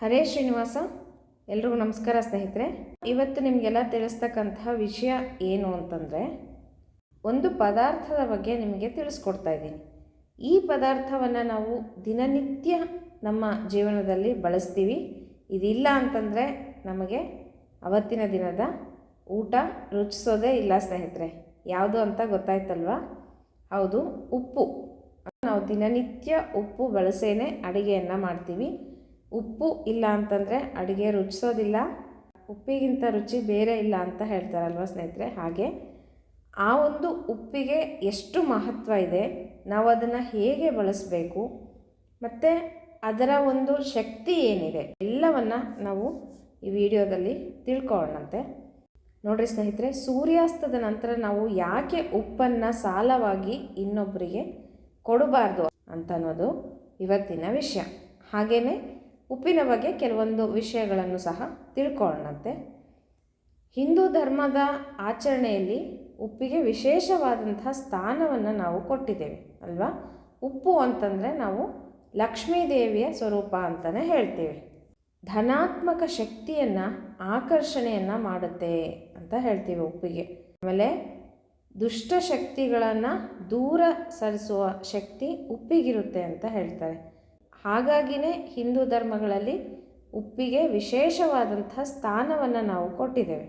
ಹರೇ ಶ್ರೀನಿವಾಸ, ಎಲ್ರಿಗೂ ನಮಸ್ಕಾರ ಸ್ನೇಹಿತರೆ. ಇವತ್ತು ನಿಮಗೆಲ್ಲ ತಿಳಿಸ್ತಕ್ಕಂತಹ ವಿಷಯ ಏನು ಅಂತಂದರೆ, ಒಂದು ಪದಾರ್ಥದ ಬಗ್ಗೆ ನಿಮಗೆ ತಿಳಿಸ್ಕೊಡ್ತಾ ಇದ್ದೀನಿ. ಈ ಪದಾರ್ಥವನ್ನು ನಾವು ದಿನನಿತ್ಯ ನಮ್ಮ ಜೀವನದಲ್ಲಿ ಬಳಸ್ತೀವಿ. ಇದಿಲ್ಲ ಅಂತಂದರೆ ನಮಗೆ ಅವತ್ತಿನ ದಿನದ ಊಟ ರುಚಿಸೋದೇ ಇಲ್ಲ ಸ್ನೇಹಿತರೆ. ಯಾವುದು ಅಂತ ಗೊತ್ತಾಯ್ತಲ್ವಾ? ಹೌದು, ಉಪ್ಪು. ನಾವು ದಿನನಿತ್ಯ ಉಪ್ಪು ಬಳಸೇನೆ ಅಡುಗೆಯನ್ನು ಮಾಡ್ತೀವಿ. ಉಪ್ಪು ಇಲ್ಲ ಅಂತಂದರೆ ಅಡುಗೆ ರುಚಿಸೋದಿಲ್ಲ. ಉಪ್ಪಿಗಿಂತ ರುಚಿ ಬೇರೆ ಇಲ್ಲ ಅಂತ ಹೇಳ್ತಾರಲ್ವ ಸ್ನೇಹಿತರೆ? ಹಾಗೆ ಆ ಒಂದು ಉಪ್ಪಿಗೆ ಎಷ್ಟು ಮಹತ್ವ ಇದೆ, ನಾವು ಅದನ್ನು ಹೇಗೆ ಬಳಸಬೇಕು, ಮತ್ತು ಅದರ ಒಂದು ಶಕ್ತಿ ಏನಿದೆ, ಎಲ್ಲವನ್ನು ನಾವು ಈ ವಿಡಿಯೋದಲ್ಲಿ ತಿಳ್ಕೊಳ್ಳೋಣಂತೆ. ನೋಡ್ರಿ ಸ್ನೇಹಿತರೆ, ಸೂರ್ಯಾಸ್ತದ ನಂತರ ನಾವು ಯಾಕೆ ಉಪ್ಪನ್ನು ಸಾಲವಾಗಿ ಇನ್ನೊಬ್ಬರಿಗೆ ಕೊಡಬಾರ್ದು ಅಂತ ಅನ್ನೋದು ಇವತ್ತಿನ ವಿಷಯ. ಹಾಗೆಯೇ ಉಪ್ಪಿನ ಬಗ್ಗೆ ಕೆಲವೊಂದು ವಿಷಯಗಳನ್ನು ಸಹ ತಿಳ್ಕೊಳ್ಳೋಣಂತೆ. ಹಿಂದೂ ಧರ್ಮದ ಆಚರಣೆಯಲ್ಲಿ ಉಪ್ಪಿಗೆ ವಿಶೇಷವಾದಂತಹ ಸ್ಥಾನವನ್ನು ನಾವು ಕೊಟ್ಟಿದ್ದೇವೆ, ಅಲ್ವಾ? ಉಪ್ಪು ಅಂತಂದರೆ ನಾವು ಲಕ್ಷ್ಮೀ ದೇವಿಯ ಸ್ವರೂಪ ಅಂತಲೇ ಹೇಳ್ತೀವಿ. ಧನಾತ್ಮಕ ಶಕ್ತಿಯನ್ನು ಆಕರ್ಷಣೆಯನ್ನು ಮಾಡುತ್ತೆ ಅಂತ ಹೇಳ್ತೀವಿ ಉಪ್ಪಿಗೆ. ಆಮೇಲೆ ದುಷ್ಟ ಶಕ್ತಿಗಳನ್ನು ದೂರ ಸರಿಸುವ ಶಕ್ತಿ ಉಪ್ಪಿಗಿರುತ್ತೆ ಅಂತ ಹೇಳ್ತಾರೆ. ಹಾಗಾಗಿನೇ ಹಿಂದೂ ಧರ್ಮಗಳಲ್ಲಿ ಉಪ್ಪಿಗೆ ವಿಶೇಷವಾದಂಥ ಸ್ಥಾನವನ್ನು ನಾವು ಕೊಟ್ಟಿದ್ದೇವೆ.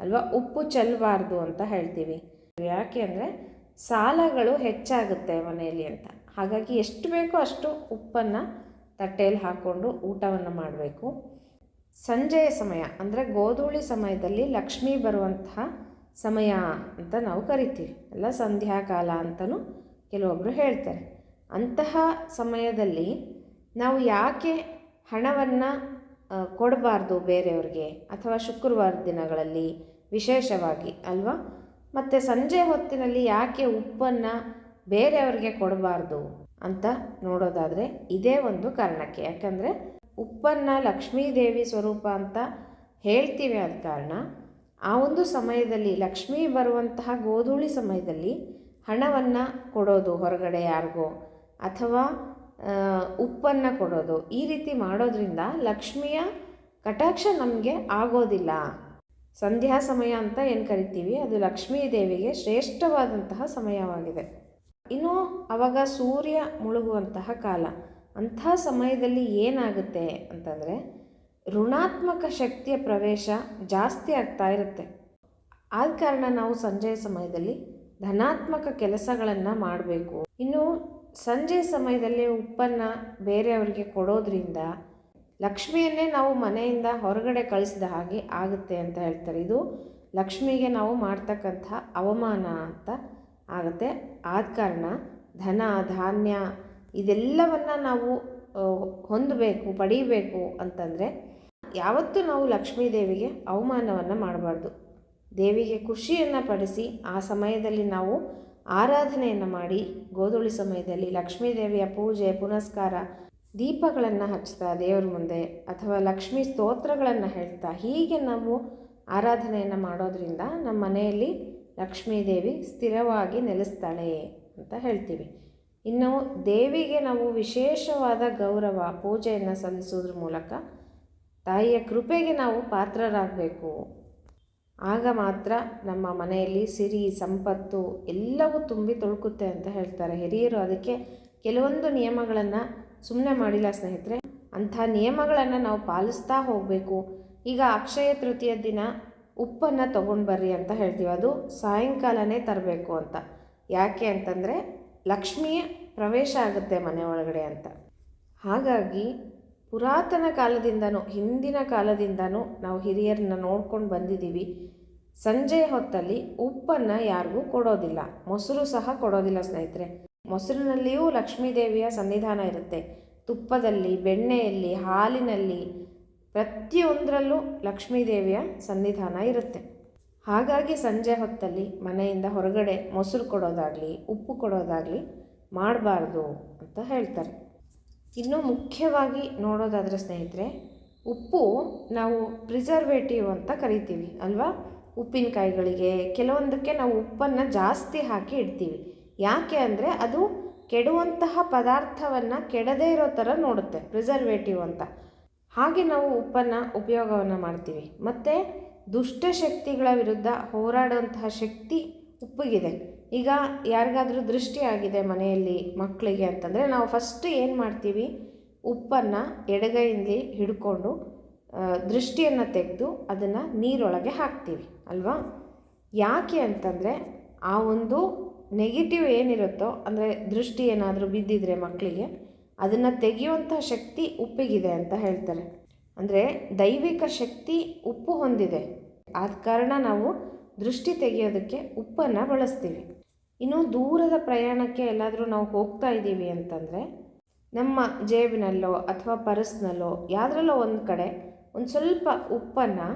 ಅಲ್ವಾ? ಉಪ್ಪು ಚೆಲ್ಲಬಾರ್ದು ಅಂತ ಹೇಳ್ತೀವಿ. ಯಾಕೆ ಅಂದರೆ ಸಾಲಗಳು ಹೆಚ್ಚಾಗುತ್ತೆ ಮನೆಯಲ್ಲಿ ಅಂತ. ಹಾಗಾಗಿ ಎಷ್ಟು ಬೇಕೋ ಅಷ್ಟು ಉಪ್ಪನ್ನು ತಟ್ಟೆಯಲ್ಲಿ ಹಾಕ್ಕೊಂಡು ಊಟವನ್ನು ಮಾಡಬೇಕು. ಸಂಜೆಯ ಸಮಯ ಅಂದರೆ ಗೋಧೂಳಿ ಸಮಯದಲ್ಲಿ ಲಕ್ಷ್ಮಿ ಬರುವಂತಹ ಸಮಯ ಅಂತ ನಾವು ಕರಿತೀವಿ. ಅಲ್ಲ ಸಂಧ್ಯಾಕಾಲ ಅಂತಲೂ ಕೆಲವೊಬ್ಬರು ಹೇಳ್ತಾರೆ. ಅಂತಹ ಸಮಯದಲ್ಲಿ ನಾವು ಯಾಕೆ ಹಣವನ್ನು ಕೊಡಬಾರ್ದು ಬೇರೆಯವ್ರಿಗೆ ಅಥವಾ ಶುಕ್ರವಾರ ದಿನಗಳಲ್ಲಿ ವಿಶೇಷವಾಗಿ ಅಲ್ವಾ? ಮತ್ತು ಸಂಜೆ ಹೊತ್ತಿನಲ್ಲಿ ಯಾಕೆ ಉಪ್ಪನ್ನು ಬೇರೆಯವ್ರಿಗೆ ಕೊಡಬಾರ್ದು ಅಂತ ನೋಡೋದಾದರೆ ಇದೇ ಒಂದು ಕಾರಣಕ್ಕೆ. ಯಾಕಂದರೆ ಉಪ್ಪನ್ನು ಲಕ್ಷ್ಮೀದೇವಿ ಸ್ವರೂಪ ಅಂತ ಹೇಳ್ತೀವಿ ಆದ ಕಾರಣ ಆ ಒಂದು ಸಮಯದಲ್ಲಿ, ಲಕ್ಷ್ಮೀ ಬರುವಂತಹ ಗೋಧೂಳಿ ಸಮಯದಲ್ಲಿ ಹಣವನ್ನು ಕೊಡೋದು ಹೊರಗಡೆ ಯಾರಿಗೋ ಅಥವಾ ಉಪ್ಪನ್ನು ಕೊಡೋದು. ಈ ರೀತಿ ಮಾಡೋದ್ರಿಂದ ಲಕ್ಷ್ಮಿಯ ಕಟಾಕ್ಷ ನಮಗೆ ಆಗೋದಿಲ್ಲ. ಸಂಧ್ಯಾ ಸಮಯ ಅಂತ ಏನು ಕರಿತೀವಿ? ಅದು ಲಕ್ಷ್ಮೀ ದೇವಿಗೆ ಶ್ರೇಷ್ಠವಾದಂತಹ ಸಮಯವಾಗಿದೆ. ಇನ್ನು ಆವಾಗ ಸೂರ್ಯ ಮುಳುಗುವಂತಹ ಕಾಲ. ಅಂಥ ಸಮಯದಲ್ಲಿ ಏನಾಗುತ್ತೆ ಅಂತಂದರೆ ಋಣಾತ್ಮಕ ಶಕ್ತಿಯ ಪ್ರವೇಶ ಜಾಸ್ತಿ ಆಗ್ತಾ ಇರುತ್ತೆ. ಆದ ಕಾರಣ ನಾವು ಸಂಜೆಯ ಸಮಯದಲ್ಲಿ ಧನಾತ್ಮಕ ಕೆಲಸಗಳನ್ನು ಮಾಡಬೇಕು. ಇನ್ನು ಸಂಜೆ ಸಮಯದಲ್ಲಿ ಉಪ್ಪನ್ನು ಬೇರೆಯವರಿಗೆ ಕೊಡೋದ್ರಿಂದ ಲಕ್ಷ್ಮಿಯನ್ನೇ ನಾವು ಮನೆಯಿಂದ ಹೊರಗಡೆ ಕಳಿಸಿದ ಹಾಗೆ ಆಗುತ್ತೆ ಅಂತ ಹೇಳ್ತಾರೆ. ಇದು ಲಕ್ಷ್ಮಿಗೆ ನಾವು ಮಾಡ್ತಕ್ಕಂಥ ಅವಮಾನ ಅಂತ ಆಗುತ್ತೆ. ಆದ ಕಾರಣ ಧನ, ಧಾನ್ಯ ಇದೆಲ್ಲವನ್ನು ನಾವು ಹೊಂದಬೇಕು, ಪಡೀಬೇಕು ಅಂತಂದರೆ ಯಾವತ್ತೂ ನಾವು ಲಕ್ಷ್ಮೀ ದೇವಿಗೆ ಅವಮಾನವನ್ನು ಮಾಡಬಾರ್ದು. ದೇವಿಗೆ ಖುಷಿಯನ್ನು ಪಡಿಸಿ ಆ ಸಮಯದಲ್ಲಿ ನಾವು ಆರಾಧನೆಯನ್ನು ಮಾಡಿ ಗೋಧೂಳಿ ಸಮಯದಲ್ಲಿ ಲಕ್ಷ್ಮೀ ದೇವಿಯ ಪೂಜೆ, ಪುನಸ್ಕಾರ, ದೀಪಗಳನ್ನು ಹಚ್ತಾ ದೇವರ ಮುಂದೆ ಅಥವಾ ಲಕ್ಷ್ಮೀ ಸ್ತೋತ್ರಗಳನ್ನು ಹೇಳ್ತಾ ಹೀಗೆ ನಾವು ಆರಾಧನೆಯನ್ನು ಮಾಡೋದ್ರಿಂದ ನಮ್ಮ ಮನೆಯಲ್ಲಿ ಲಕ್ಷ್ಮೀ ದೇವಿ ಸ್ಥಿರವಾಗಿ ನೆಲೆಸ್ತಾಳೆ ಅಂತ ಹೇಳ್ತೀವಿ. ಇನ್ನು ದೇವಿಗೆ ನಾವು ವಿಶೇಷವಾದ ಗೌರವ, ಪೂಜೆಯನ್ನು ಸಲ್ಲಿಸೋದ್ರ ಮೂಲಕ ತಾಯಿಯ ಕೃಪೆಗೆ ನಾವು ಪಾತ್ರರಾಗಬೇಕು. ಆಗ ಮಾತ್ರ ನಮ್ಮ ಮನೆಯಲ್ಲಿ ಸಿರಿ, ಸಂಪತ್ತು ಎಲ್ಲವೂ ತುಂಬಿ ತುಳುಕುತ್ತೆ ಅಂತ ಹೇಳ್ತಾರೆ. ಹಿರಿಯರು ಅದಕ್ಕೆ ಕೆಲವೊಂದು ನಿಯಮಗಳನ್ನು ಸುಮ್ಮನೆ ಮಾಡಿಲ್ಲ ಸ್ನೇಹಿತರೆ. ಅಂಥ ನಿಯಮಗಳನ್ನು ನಾವು ಪಾಲಿಸ್ತಾ ಹೋಗಬೇಕು. ಈಗ ಅಕ್ಷಯ ತೃತೀಯ ದಿನ ಉಪ್ಪನ್ನು ತೊಗೊಂಡು ಬರ್ರಿ ಅಂತ ಹೇಳ್ತೀವಿ. ಅದು ಸಾಯಂಕಾಲನೇ ತರಬೇಕು ಅಂತ. ಯಾಕೆ ಅಂತಂದರೆ ಲಕ್ಷ್ಮಿಯ ಪ್ರವೇಶ ಆಗುತ್ತೆ ಮನೆ ಒಳಗಡೆ ಅಂತ. ಹಾಗಾಗಿ ಪುರಾತನ ಕಾಲದಿಂದನೂ, ಹಿಂದಿನ ಕಾಲದಿಂದನೂ ನಾವು ಹಿರಿಯರನ್ನ ನೋಡ್ಕೊಂಡು ಬಂದಿದ್ದೀವಿ. ಸಂಜೆ ಹೊತ್ತಲ್ಲಿ ಉಪ್ಪನ್ನು ಯಾರಿಗೂ ಕೊಡೋದಿಲ್ಲ. ಮೊಸರು ಸಹ ಕೊಡೋದಿಲ್ಲ ಸ್ನೇಹಿತರೆ. ಮೊಸರಿನಲ್ಲಿಯೂ ಲಕ್ಷ್ಮೀ ದೇವಿಯ ಸನ್ನಿಧಾನ ಇರುತ್ತೆ. ತುಪ್ಪದಲ್ಲಿ, ಬೆಣ್ಣೆಯಲ್ಲಿ, ಹಾಲಿನಲ್ಲಿ ಪ್ರತಿಯೊಂದರಲ್ಲೂ ಲಕ್ಷ್ಮೀ ದೇವಿಯ ಸನ್ನಿಧಾನ ಇರುತ್ತೆ. ಹಾಗಾಗಿ ಸಂಜೆ ಹೊತ್ತಲ್ಲಿ ಮನೆಯಿಂದ ಹೊರಗಡೆ ಮೊಸರು ಕೊಡೋದಾಗಲಿ, ಉಪ್ಪು ಕೊಡೋದಾಗಲಿ ಮಾಡಬಾರ್ದು ಅಂತ ಹೇಳ್ತಾರೆ. ಇನ್ನು ಮುಖ್ಯವಾಗಿ ನೋಡೋದಾದರೆ ಸ್ನೇಹಿತರೆ, ಉಪ್ಪು ನಾವು ಪ್ರಿಸರ್ವೇಟಿವ್ ಅಂತ ಕರಿತೀವಿ ಅಲ್ವಾ? ಉಪ್ಪಿನಕಾಯಿಗಳಿಗೆ ಕೆಲವೊಂದಕ್ಕೆ ನಾವು ಉಪ್ಪನ್ನು ಜಾಸ್ತಿ ಹಾಕಿ ಇಡ್ತೀವಿ. ಯಾಕೆ ಅಂದರೆ ಅದು ಕೆಡುವಂತಹ ಪದಾರ್ಥವನ್ನು ಕೆಡದೇ ಇರೋ ಥರ ನೋಡುತ್ತೆ ಪ್ರಿಸರ್ವೇಟಿವ್ ಅಂತ. ಹಾಗೆ ನಾವು ಉಪ್ಪನ್ನು ಉಪಯೋಗವನ್ನು ಮಾಡ್ತೀವಿ. ಮತ್ತು ದುಷ್ಟಶಕ್ತಿಗಳ ವಿರುದ್ಧ ಹೋರಾಡುವಂತಹ ಶಕ್ತಿ ಉಪ್ಪಿಗಿದೆ. ಈಗ ಯಾರಿಗಾದರೂ ದೃಷ್ಟಿ ಆಗಿದೆ ಮನೆಯಲ್ಲಿ ಮಕ್ಕಳಿಗೆ ಅಂತಂದರೆ ನಾವು ಫಸ್ಟ್ ಏನು ಮಾಡ್ತೀವಿ? ಉಪ್ಪನ್ನು ಎಡಗೈಯಲ್ಲಿ ಹಿಡ್ಕೊಂಡು ದೃಷ್ಟಿಯನ್ನು ತೆಗೆದು ಅದನ್ನು ನೀರೊಳಗೆ ಹಾಕ್ತೀವಿ, ಅಲ್ವಾ? ಯಾಕೆ ಅಂತಂದರೆ ಆ ಒಂದು ನೆಗೆಟಿವ್ ಏನಿರುತ್ತೋ, ಅಂದರೆ ದೃಷ್ಟಿ ಏನಾದರೂ ಬಿದ್ದಿದ್ರೆ ಮಕ್ಕಳಿಗೆ, ಅದನ್ನು ತೆಗೆಯುವಂಥ ಶಕ್ತಿ ಉಪ್ಪಿಗಿದೆ ಅಂತ ಹೇಳ್ತಾರೆ. ಅಂದರೆ ದೈವಿಕ ಶಕ್ತಿ ಉಪ್ಪು ಹೊಂದಿದೆ. ಆದ ಕಾರಣ ನಾವು ದೃಷ್ಟಿ ತೆಗೆಯೋದಕ್ಕೆ ಉಪ್ಪನ್ನು ಬಳಸ್ತೀವಿ. ಇನ್ನು ದೂರದ ಪ್ರಯಾಣಕ್ಕೆ ಎಲ್ಲಾದರೂ ನಾವು ಹೋಗ್ತಾ ಇದ್ದೀವಿ ಅಂತಂದರೆ ನಮ್ಮ ಜೇಬಿನಲ್ಲೋ ಅಥವಾ ಪರ್ಸ್ನಲ್ಲೋ ಯಾವುದ್ರಲ್ಲೋ ಒಂದು ಕಡೆ ಒಂದು ಸ್ವಲ್ಪ ಉಪ್ಪನ್ನು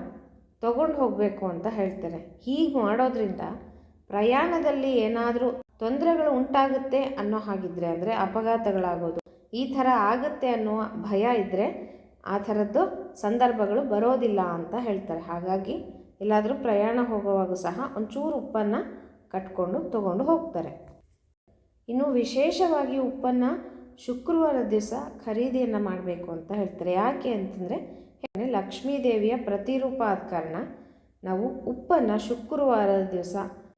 ತಗೊಂಡು ಹೋಗಬೇಕು ಅಂತ ಹೇಳ್ತಾರೆ ಹೀಗೆ ಮಾಡೋದ್ರಿಂದ ಪ್ರಯಾಣದಲ್ಲಿ ಏನಾದರೂ ತೊಂದರೆಗಳು ಉಂಟಾಗುತ್ತೆ ಅನ್ನೋ ಹಾಗಿದ್ರೆ ಅಂದರೆ ಅಪಘಾತಗಳಾಗೋದು. ಈ ಥರ ಆಗುತ್ತೆ ಅನ್ನೋ ಭಯ ಇದ್ದರೆ ಆ ಥರದ್ದು ಸಂದರ್ಭಗಳು ಬರೋದಿಲ್ಲ ಅಂತ ಹೇಳ್ತಾರೆ. ಹಾಗಾಗಿ ಎಲ್ಲಾದರೂ ಪ್ರಯಾಣ ಹೋಗುವಾಗ ಸಹ ಒಂಚೂರು ಉಪ್ಪನ್ನು ಕಟ್ಕೊಂಡು ತಗೊಂಡು ಹೋಗ್ತಾರೆ. ಇನ್ನು ವಿಶೇಷವಾಗಿ ಉಪ್ಪನ್ನು ಶುಕ್ರವಾರ ದಿವಸ ಖರೀದಿಯನ್ನು ಮಾಡಬೇಕು ಅಂತ ಹೇಳ್ತಾರೆ. ಯಾಕೆ ಅಂತಂದರೆ ಲಕ್ಷ್ಮೀ ದೇವಿಯ ಪ್ರತಿರೂಪ ಆದ ಕಾರಣ ನಾವು ಉಪ್ಪನ್ನು ಶುಕ್ರವಾರದ ದಿವಸ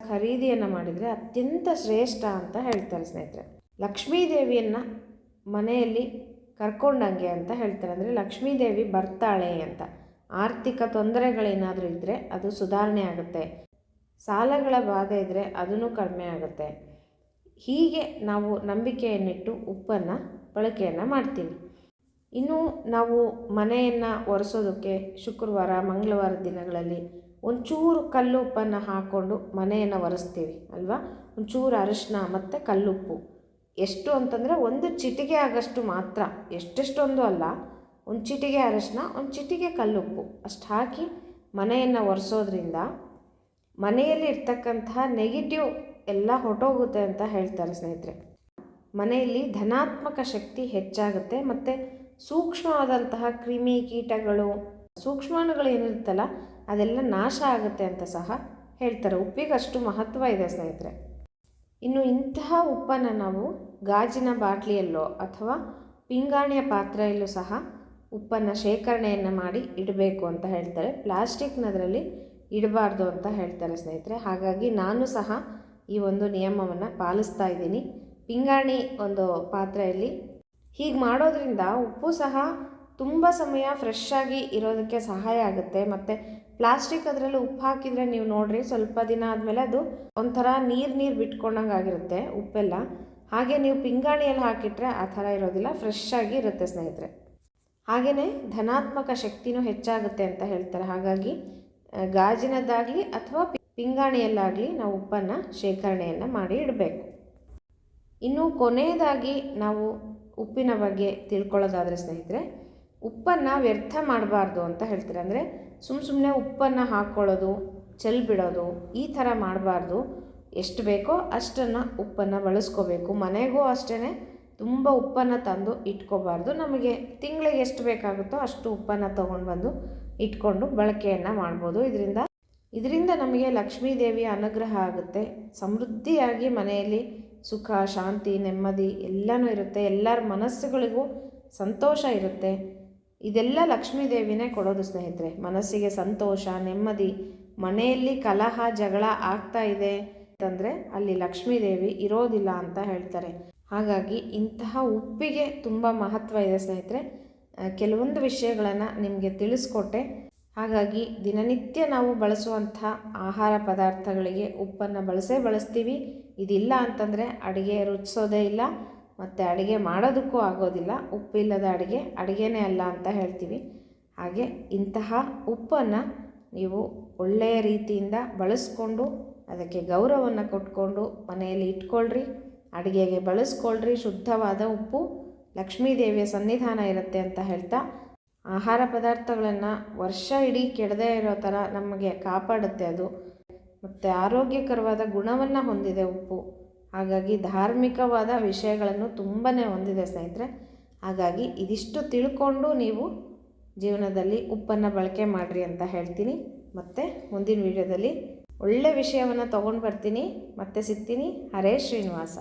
ಖರೀದಿಯನ್ನು ಮಾಡಿದರೆ ಅತ್ಯಂತ ಶ್ರೇಷ್ಠ ಅಂತ ಹೇಳ್ತಾರೆ ಸ್ನೇಹಿತರೆ. ಲಕ್ಷ್ಮೀ ದೇವಿಯನ್ನು ಮನೆಯಲ್ಲಿ ಕರ್ಕೊಂಡಂಗೆ ಅಂತ ಹೇಳ್ತಾರೆ. ಅಂದರೆ ಲಕ್ಷ್ಮೀ ದೇವಿ ಬರ್ತಾಳೆ ಅಂತ. ಆರ್ಥಿಕ ತೊಂದರೆಗಳೇನಾದರೂ ಇದ್ದರೆ ಅದು ಸುಧಾರಣೆ ಆಗುತ್ತೆ. ಸಾಲಗಳ ಬಾಧೆ ಇದ್ದರೆ ಅದೂ ಕಡಿಮೆ ಆಗುತ್ತೆ. ಹೀಗೆ ನಾವು ನಂಬಿಕೆಯನ್ನಿಟ್ಟು ಉಪ್ಪನ್ನು, ಬಳಕೆಯನ್ನು ಮಾಡ್ತೀವಿ. ಇನ್ನು ನಾವು ಮನೆಯನ್ನು ಒರೆಸೋದಕ್ಕೆ ಶುಕ್ರವಾರ, ಮಂಗಳವಾರ ದಿನಗಳಲ್ಲಿ ಒಂಚೂರು ಕಲ್ಲು ಉಪ್ಪನ್ನು ಹಾಕ್ಕೊಂಡು ಮನೆಯನ್ನು ಒರೆಸ್ತೀವಿ, ಅಲ್ವಾ? ಒಂಚೂರು ಅರಿಶಿನ ಮತ್ತು ಕಲ್ಲುಪ್ಪು. ಎಷ್ಟು ಅಂತಂದರೆ ಒಂದು ಚಿಟಿಗೆ ಆಗಷ್ಟು ಮಾತ್ರ. ಎಷ್ಟೆಷ್ಟೊಂದು ಅಲ್ಲ. ಒಂದು ಚಿಟಿಗೆ ಅರಶಿನ, ಒಂದು ಚಿಟಿಗೆ ಕಲ್ಲುಪ್ಪು ಅಷ್ಟು ಹಾಕಿ ಮನೆಯನ್ನು ಒರೆಸೋದ್ರಿಂದ ಮನೆಯಲ್ಲಿ ಇರ್ತಕ್ಕಂತಹ ನೆಗೆಟಿವ್ ಎಲ್ಲ ಹೊಟ್ಟೋಗುತ್ತೆ ಅಂತ ಹೇಳ್ತಾರೆ ಸ್ನೇಹಿತರೆ. ಮನೆಯಲ್ಲಿ ಧನಾತ್ಮಕ ಶಕ್ತಿ ಹೆಚ್ಚಾಗುತ್ತೆ ಮತ್ತು ಸೂಕ್ಷ್ಮವಾದಂತಹ ಕ್ರಿಮಿ ಕೀಟಗಳು, ಸೂಕ್ಷ್ಮಾಣುಗಳು ಏನಿರುತ್ತಲ್ಲ ಅದೆಲ್ಲ ನಾಶ ಆಗುತ್ತೆ ಅಂತ ಸಹ ಹೇಳ್ತಾರೆ. ಉಪ್ಪಿಗೆ ಅಷ್ಟು ಮಹತ್ವ ಇದೆ ಸ್ನೇಹಿತರೆ. ಇನ್ನು ಇಂತಹ ಉಪ್ಪನ್ನು ನಾವು ಗಾಜಿನ ಬಾಟ್ಲಿಯಲ್ಲೋ ಅಥವಾ ಪಿಂಗಾಣಿಯ ಪಾತ್ರೆಯಲ್ಲೂ ಸಹ ಉಪ್ಪನ್ನು ಶೇಖರಣೆಯನ್ನು ಮಾಡಿ ಇಡಬೇಕು ಅಂತ ಹೇಳ್ತಾರೆ. ಪ್ಲಾಸ್ಟಿಕ್ನದರಲ್ಲಿ ಇಡಬಾರ್ದು ಅಂತ ಹೇಳ್ತಾರೆ ಸ್ನೇಹಿತರೆ. ಹಾಗಾಗಿ ನಾನು ಸಹ ಈ ಒಂದು ನಿಯಮವನ್ನು ಪಾಲಿಸ್ತಾ ಇದ್ದೀನಿ. ಪಿಂಗಾಣಿ ಒಂದು ಪಾತ್ರೆಯಲ್ಲಿ ಹೀಗೆ ಮಾಡೋದ್ರಿಂದ ಉಪ್ಪು ಸಹ ತುಂಬ ಸಮಯ ಫ್ರೆಶ್ ಆಗಿ ಇರೋದಕ್ಕೆ ಸಹಾಯ ಆಗುತ್ತೆ. ಮತ್ತು ಪ್ಲಾಸ್ಟಿಕ್ ಅದರಲ್ಲಿ ಉಪ್ಪು ಹಾಕಿದರೆ ನೀವು ನೋಡಿರಿ ಸ್ವಲ್ಪ ದಿನ ಆದಮೇಲೆ ಅದು ಒಂಥರ ನೀರು ನೀರು ಬಿಟ್ಕೊಂಡಂಗೆ ಆಗಿರುತ್ತೆ ಉಪ್ಪೆಲ್ಲ. ಹಾಗೆ ನೀವು ಪಿಂಗಾಣಿಯಲ್ಲಿ ಹಾಕಿಟ್ರೆ ಆ ಥರ ಇರೋದಿಲ್ಲ ಫ್ರೆಶ್ ಆಗಿ ಇರುತ್ತೆ ಸ್ನೇಹಿತರೆ. ಹಾಗೆಯೇ ಧನಾತ್ಮಕ ಶಕ್ತಿನೂ ಹೆಚ್ಚಾಗುತ್ತೆ ಅಂತ ಹೇಳ್ತಾರೆ. ಹಾಗಾಗಿ ಗಾಜಿನದ್ದಾಗಲಿ ಅಥವಾ ಪಿಂಗಾಣಿಯಲ್ಲಾಗಲಿ ನಾವು ಉಪ್ಪನ್ನು ಶೇಖರಣೆಯನ್ನು ಮಾಡಿ ಇಡಬೇಕು. ಇನ್ನು ಕೊನೆಯದಾಗಿ ನಾವು ಉಪ್ಪಿನ ಬಗ್ಗೆ ತಿಳ್ಕೊಳ್ಳೋದಾದರೆ ಸ್ನೇಹಿತರೆ, ಉಪ್ಪನ್ನು ವ್ಯರ್ಥ ಮಾಡಬಾರ್ದು ಅಂತ ಹೇಳ್ತಾರೆ. ಅಂದರೆ ಸುಮ್ಮ ಸುಮ್ಮನೆ ಉಪ್ಪನ್ನು ಹಾಕ್ಕೊಳ್ಳೋದು, ಚೆಲ್ ಬಿಡೋದು, ಈ ಥರ ಮಾಡಬಾರ್ದು. ಎಷ್ಟು ಬೇಕೋ ಅಷ್ಟನ್ನು ಉಪ್ಪನ್ನು ಬಳಸ್ಕೋಬೇಕು. ಮನೆಗೂ ಅಷ್ಟೇ ತುಂಬ ಉಪ್ಪನ್ನು ತಂದು ಇಟ್ಕೋಬಾರ್ದು. ನಮಗೆ ತಿಂಗಳಿಗೆ ಎಷ್ಟು ಬೇಕಾಗುತ್ತೋ ಅಷ್ಟು ಉಪ್ಪನ್ನು ತೊಗೊಂಡು ಬಂದು ಇಟ್ಕೊಂಡು ಬಳಕೆಯನ್ನು ಮಾಡ್ಬೋದು. ಇದರಿಂದ ಇದರಿಂದ ನಮಗೆ ಲಕ್ಷ್ಮೀ ದೇವಿಯ ಅನುಗ್ರಹ ಆಗುತ್ತೆ. ಸಮೃದ್ಧಿಯಾಗಿ ಮನೆಯಲ್ಲಿ ಸುಖ, ಶಾಂತಿ, ನೆಮ್ಮದಿ ಎಲ್ಲನೂ ಇರುತ್ತೆ. ಎಲ್ಲರ ಮನಸ್ಸುಗಳಿಗೂ ಸಂತೋಷ ಇರುತ್ತೆ. ಇದೆಲ್ಲ ಲಕ್ಷ್ಮೀ ದೇವಿನೇ ಕೊಡೋದು ಸ್ನೇಹಿತರೆ. ಮನಸ್ಸಿಗೆ ಸಂತೋಷ, ನೆಮ್ಮದಿ, ಮನೆಯಲ್ಲಿ ಕಲಹ, ಜಗಳ ಆಗ್ತಾ ಇದೆ ಅಂತಂದರೆ ಅಲ್ಲಿ ಲಕ್ಷ್ಮೀ ದೇವಿ ಇರೋದಿಲ್ಲ ಅಂತ ಹೇಳ್ತಾರೆ. ಹಾಗಾಗಿ ಇಂತಹ ಉಪ್ಪಿಗೆ ತುಂಬ ಮಹತ್ವ ಇದೆ ಸ್ನೇಹಿತರೆ. ಕೆಲವೊಂದು ವಿಷಯಗಳನ್ನು ನಿಮಗೆ ತಿಳಿಸ್ಕೊಟ್ಟೆ. ಹಾಗಾಗಿ ದಿನನಿತ್ಯ ನಾವು ಬಳಸುವಂಥ ಆಹಾರ ಪದಾರ್ಥಗಳಿಗೆ ಉಪ್ಪನ್ನು ಬಳಸೇ ಬಳಸ್ತೀವಿ. ಇದಿಲ್ಲ ಅಂತಂದರೆ ಅಡುಗೆ ರುಚಿಸೋದೇ ಇಲ್ಲ, ಮತ್ತು ಅಡುಗೆ ಮಾಡೋದಕ್ಕೂ ಆಗೋದಿಲ್ಲ. ಉಪ್ಪಿಲ್ಲದ ಅಡುಗೆ ಅಡುಗೆನೇ ಅಲ್ಲ ಅಂತ ಹೇಳ್ತೀವಿ. ಹಾಗೆ ಇಂತಹ ಉಪ್ಪನ್ನು ನೀವು ಒಳ್ಳೆಯ ರೀತಿಯಿಂದ ಬಳಸ್ಕೊಂಡು, ಅದಕ್ಕೆ ಗೌರವವನ್ನು ಕೊಟ್ಕೊಂಡು ಮನೆಯಲ್ಲಿ ಇಟ್ಕೊಳ್ರಿ. ಅಡುಗೆಗೆ ಬಳಸ್ಕೊಳ್ರಿ, ಶುದ್ಧವಾದ ಉಪ್ಪು ಲಕ್ಷ್ಮೀ ದೇವಿಯ ಸನ್ನಿಧಾನ ಇರುತ್ತೆ ಅಂತ ಹೇಳ್ತಾ, ಆಹಾರ ಪದಾರ್ಥಗಳನ್ನು ವರ್ಷ ಇಡೀ ಕೆಡದೇ ಇರೋ ಥರ ನಮಗೆ ಕಾಪಾಡುತ್ತೆ ಅದು. ಮತ್ತು ಆರೋಗ್ಯಕರವಾದ ಗುಣವನ್ನು ಹೊಂದಿದೆ ಉಪ್ಪು. ಹಾಗಾಗಿ ಧಾರ್ಮಿಕವಾದ ವಿಷಯಗಳನ್ನು ತುಂಬಾ ಹೊಂದಿದೆ ಸ್ನೇಹಿತರೆ. ಹಾಗಾಗಿ ಇದಿಷ್ಟು ತಿಳ್ಕೊಂಡು ನೀವು ಜೀವನದಲ್ಲಿ ಉಪ್ಪನ್ನು ಬಳಕೆ ಮಾಡಿರಿ ಅಂತ ಹೇಳ್ತೀನಿ. ಮತ್ತು ಮುಂದಿನ ವಿಡಿಯೋದಲ್ಲಿ ಒಳ್ಳೆ ವಿಷಯವನ್ನು ತೊಗೊಂಡು ಬರ್ತೀನಿ. ಮತ್ತೆ ಸಿಗ್ತೀನಿ. ಹರೇ ಶ್ರೀನಿವಾಸ.